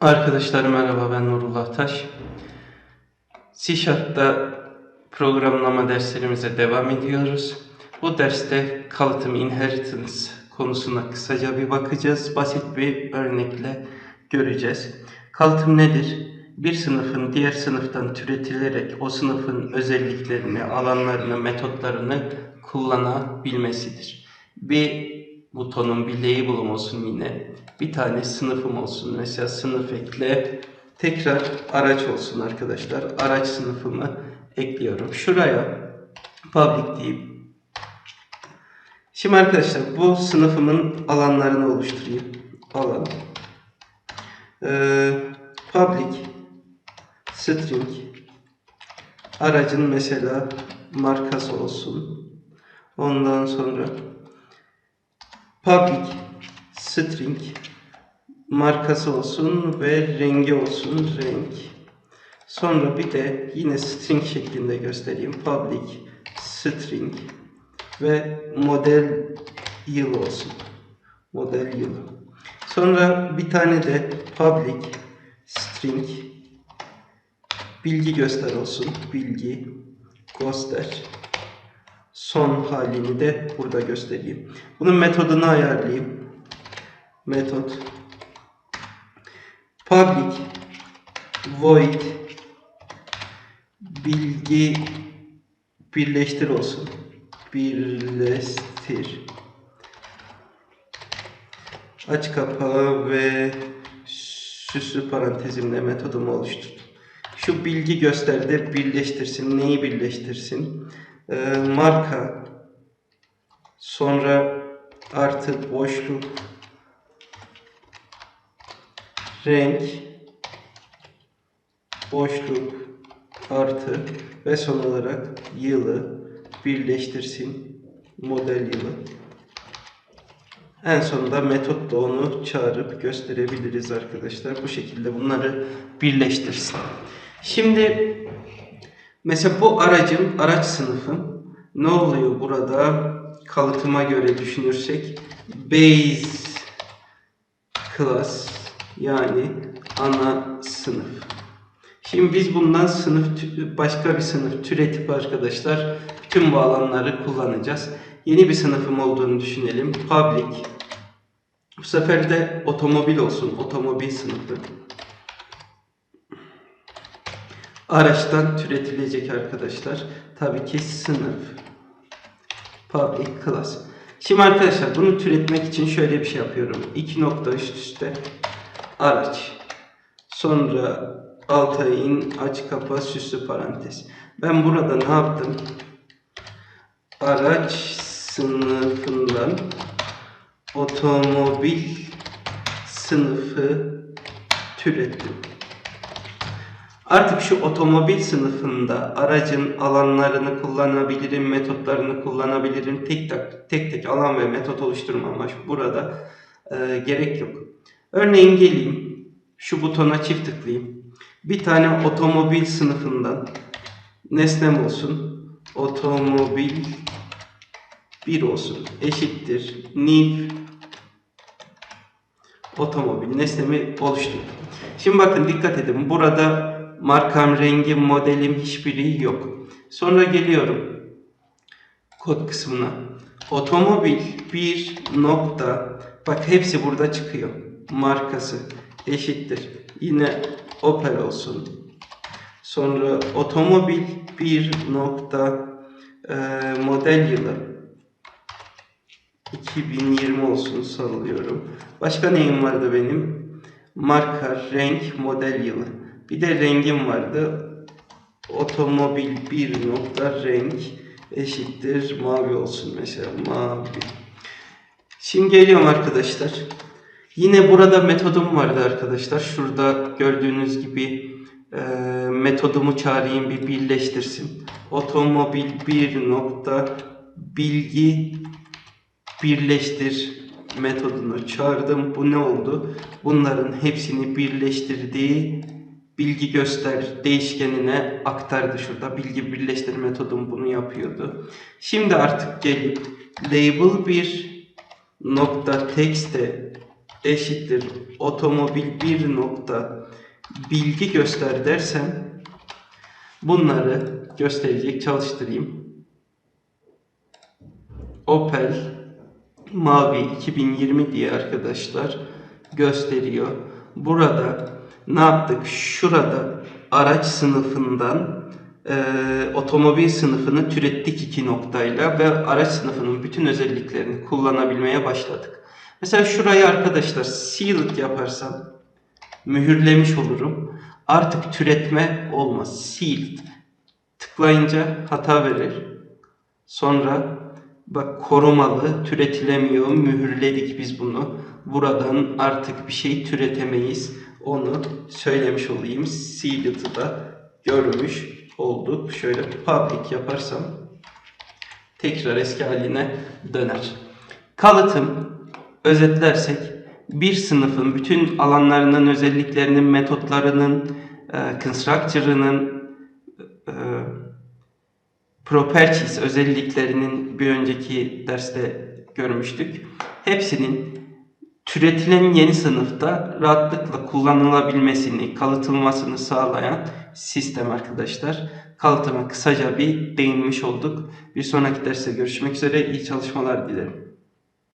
Arkadaşlar merhaba ben Nurullah Taş. C Sharp'ta programlama derslerimize devam ediyoruz. Bu derste kalıtım inheritance konusuna kısaca bir bakacağız. Basit bir örnekle göreceğiz. Kalıtım nedir? Bir sınıfın diğer sınıftan türetilerek o sınıfın özelliklerini, alanlarını, metotlarını kullanabilmesidir. Bir butonun bir label'ım olsun yine. Bir tane sınıfım olsun. Mesela sınıf ekle. Tekrar araç olsun arkadaşlar. Araç sınıfımı ekliyorum. Şuraya public deyip Şimdi arkadaşlar bu sınıfımın alanlarını oluşturayım. Alan. Ee, public string aracın mesela markası olsun. Ondan sonra public string markası olsun ve rengi olsun renk. Sonra bir de yine string şeklinde göstereyim. Public string ve model yıl olsun. Model yılı. Sonra bir tane de public string bilgi göster olsun. Bilgi göster. Son halini de burada göstereyim. Bunun metodunu ayarlayayım. Metot public void bilgi birleştir olsun. Birleştir. Aç kapağı ve süslü parantezimle metodumu oluşturdum. Şu bilgi gösterdi birleştirsin. Neyi birleştirsin? Ee, marka sonra artı boşluk renk boşluk artı ve son olarak yılı birleştirsin model yılı. En sonunda metot da onu çağırıp gösterebiliriz arkadaşlar. Bu şekilde bunları birleştirsin. Şimdi mesela bu aracım araç sınıfım. Ne oluyor burada? Kalıtıma göre düşünürsek base class yani ana sınıf. Şimdi biz bundan sınıf başka bir sınıf türetip arkadaşlar tüm bu alanları kullanacağız. Yeni bir sınıfım olduğunu düşünelim. Public. Bu sefer de otomobil olsun. Otomobil sınıfı. Araçtan türetilecek arkadaşlar. Tabii ki sınıf. Public class. Şimdi arkadaşlar bunu türetmek için şöyle bir şey yapıyorum. İki nokta üst üste araç. Sonra alta in, aç kapa, süslü parantez. Ben burada ne yaptım? Araç sınıfından otomobil sınıfı türettim. Artık şu otomobil sınıfında aracın alanlarını kullanabilirim, metotlarını kullanabilirim. Tek tek, tek, tek alan ve metot oluşturmama şu- burada e, gerek yok. Örneğin geleyim, şu butona çift tıklayayım. Bir tane otomobil sınıfından nesnem olsun. Otomobil 1 olsun. Eşittir. New otomobil nesnemi oluşturdum. Şimdi bakın dikkat edin. Burada markam, rengim, modelim hiçbiri yok. Sonra geliyorum kod kısmına. Otomobil bir nokta bak hepsi burada çıkıyor. Markası eşittir. Yine Opel olsun. Sonra otomobil bir nokta e, model yılı 2020 olsun sallıyorum. Başka neyim vardı benim? Marka, renk, model yılı. Bir de rengim vardı. Otomobil bir nokta renk eşittir mavi olsun mesela mavi. Şimdi geliyorum arkadaşlar. Yine burada metodum vardı arkadaşlar. Şurada gördüğünüz gibi e, metodumu çağırayım bir birleştirsin. Otomobil bir nokta bilgi birleştir metodunu çağırdım. Bu ne oldu? Bunların hepsini birleştirdiği bilgi göster değişkenine aktardı şurada. Bilgi birleştir metodum bunu yapıyordu. Şimdi artık gelip label bir nokta text'e eşittir otomobil bir nokta bilgi göster dersem bunları gösterecek çalıştırayım. Opel mavi 2020 diye arkadaşlar gösteriyor. Burada ne yaptık? Şurada araç sınıfından e, otomobil sınıfını türettik iki noktayla ve araç sınıfının bütün özelliklerini kullanabilmeye başladık. Mesela şurayı arkadaşlar sealed yaparsam mühürlemiş olurum. Artık türetme olmaz. Sealed. Tıklayınca hata verir. Sonra bak korumalı, türetilemiyor. Mühürledik biz bunu. Buradan artık bir şey türetemeyiz. Onu söylemiş olayım. Sealed'ı da görmüş olduk. Şöyle public yaparsam tekrar eski haline döner. Kalıtım özetlersek bir sınıfın bütün alanlarının özelliklerinin, metotlarının, e, constructor'ının, e, properties özelliklerinin bir önceki derste görmüştük. Hepsinin türetilen yeni sınıfta rahatlıkla kullanılabilmesini, kalıtılmasını sağlayan sistem arkadaşlar. Kalıtıma kısaca bir değinmiş olduk. Bir sonraki derste görüşmek üzere. İyi çalışmalar dilerim.